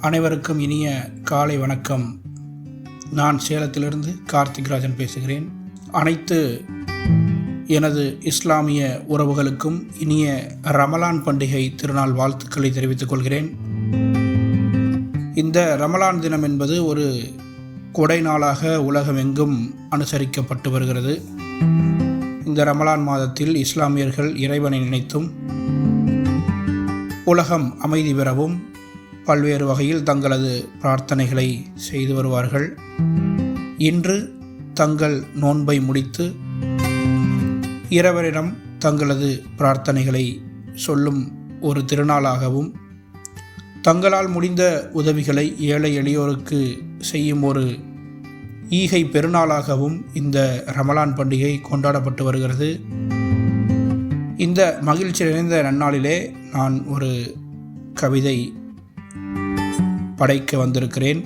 அனைவருக்கும் இனிய காலை வணக்கம். நான் சேலத்திலிருந்து கார்த்திக் ராஜன் பேசுகிறேன். அனைத்து எனது இஸ்லாமிய உறவுகளுக்கும் இனிய ரமலான் பண்டிகை திருநாள் வாழ்த்துக்களை தெரிவித்துக் கொள்கிறேன். இந்த ரமலான் தினம் என்பது ஒரு கொடை நாளாக உலகமெங்கும் அனுசரிக்கப்பட்டு வருகிறது. இந்த ரமலான் மாதத்தில் இஸ்லாமியர்கள் இறைவனை நினைத்தும் உலகம் அமைதி பெறவும் பல்வேறு வகையில் தங்களது பிரார்த்தனைகளை செய்து வருவார்கள். இன்று தங்கள் நோன்பை முடித்து இறைவனிடம் தங்களது பிரார்த்தனைகளை சொல்லும் ஒரு திருநாளாகவும் தங்களால் முடிந்த உதவிகளை ஏழை எளியோருக்கு செய்யும் ஒரு ஈகை பெருநாளாகவும் இந்த ரமலான் பண்டிகை கொண்டாடப்பட்டு வருகிறது. இந்த மகிழ்ச்சி நிறைந்த நன்னாளிலே நான் ஒரு கவிதை படைக்க வந்திருக்கிறேன்.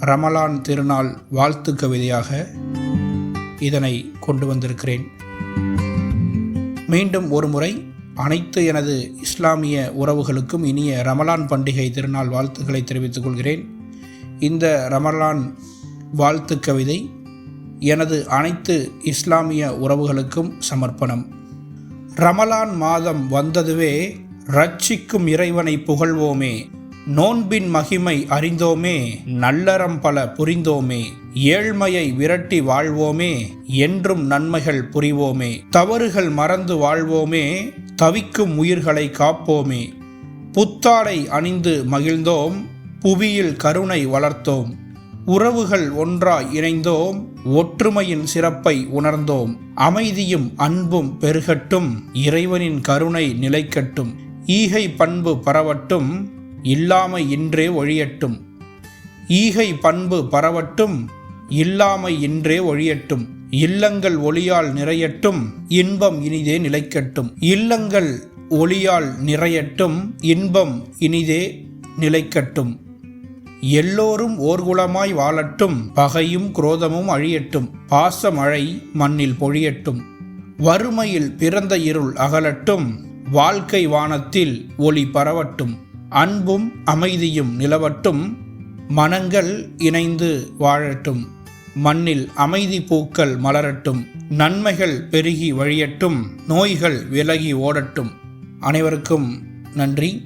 ரமலான் திருநாள் வாழ்த்து கவிதையாக இதனை கொண்டு வந்திருக்கிறேன். மீண்டும் ஒரு முறை அனைத்து எனது இஸ்லாமிய உறவுகளுக்கும் இனிய ரமலான் பண்டிகை திருநாள் வாழ்த்துக்களை தெரிவித்துக் கொள்கிறேன். இந்த ரமலான் வாழ்த்து கவிதை எனது அனைத்து இஸ்லாமிய உறவுகளுக்கும் சமர்ப்பணம். ரமலான் மாதம் வந்ததுவே ரட்சிக்கும் இறைவனை புகழ்வோமே. நோன்பின் மகிமை அறிந்தோமே நல்லறம் பல புரிந்தோமே ஏழ்மையை விரட்டி வாழ்வோமே என்றும் நன்மைகள் புரிவோமே தவறுகள் மறந்து வாழ்வோமே தவிக்கும் உயிர்களை காப்போமே. புத்தாடை அணிந்து மகிழ்ந்தோம் புவியில் கருணை வளர்த்தோம் உறவுகள் ஒன்றாய் இணைந்தோம் ஒற்றுமையின் சிறப்பை உணர்ந்தோம் அமைதியும் அன்பும் பெருகட்டும் இறைவனின் கருணை நிலைக்கட்டும் ஈகை பண்பு பரவட்டும் இல்லாமை இன்றே ஒழியட்டும். ஈகை பண்பு பரவட்டும் இல்லாமை இன்றே ஒழியட்டும். இல்லங்கள் ஒளியால் நிறையட்டும் இன்பம் இனிதே நிலைக்கட்டும். இல்லங்கள் ஒளியால் நிறையட்டும் இன்பம் இனிதே நிலைக்கட்டும். எல்லோரும் ஓர்குலமாய் வாழட்டும் பகையும் குரோதமும் அழியட்டும். பாசமழை மண்ணில் பொழியட்டும். வறுமையில் பிறந்த இருள் அகலட்டும் வாழ்க்கை வானத்தில் ஒளி பரவட்டும். அன்பும் அமைதியும் நிலவட்டும் மனங்கள் இணைந்து வாழட்டும். மண்ணில் அமைதி பூக்கள் மலரட்டும். நன்மைகள் பெருகி வழியட்டும். நோய்கள் விலகி ஓடட்டும். அனைவருக்கும் நன்றி.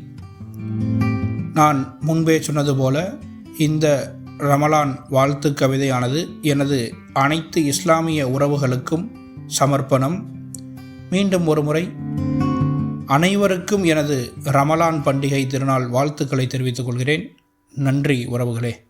நான் முன்பே சொன்னது போல இந்த ரமலான் வாழ்த்து கவிதையானது எனது அனைத்து இஸ்லாமிய உறவுகளுக்கும் சமர்ப்பணம். மீண்டும் ஒரு முறை அனைவருக்கும் எனது ரமலான் பண்டிகை திருநாள் வாழ்த்துக்களை தெரிவித்துக் கொள்கிறேன். நன்றி உறவுகளே.